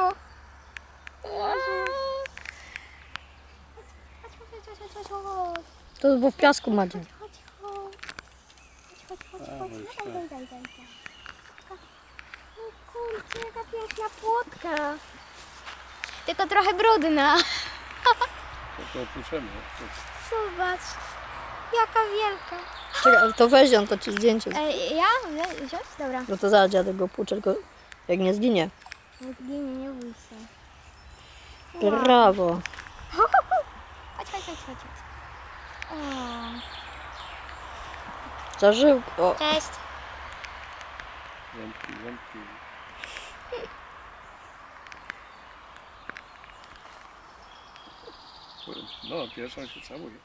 Jezu. To było w piasku, Madzia. Kurczę, jaka piękna płotka. Tylko trochę brudna. To, to opuszczamy. Zobacz, jaka wielka. Czekaj, to weź ją, to ci zdjęcie. E, ja? Wziąć? Dobra. No to zaraz dziadek go płucze, tylko jak nie zginie. Евгений не вышел. Браво! Зажив. А. о, Часть. Замки, замки. Ой, No, pierwszą się całuję.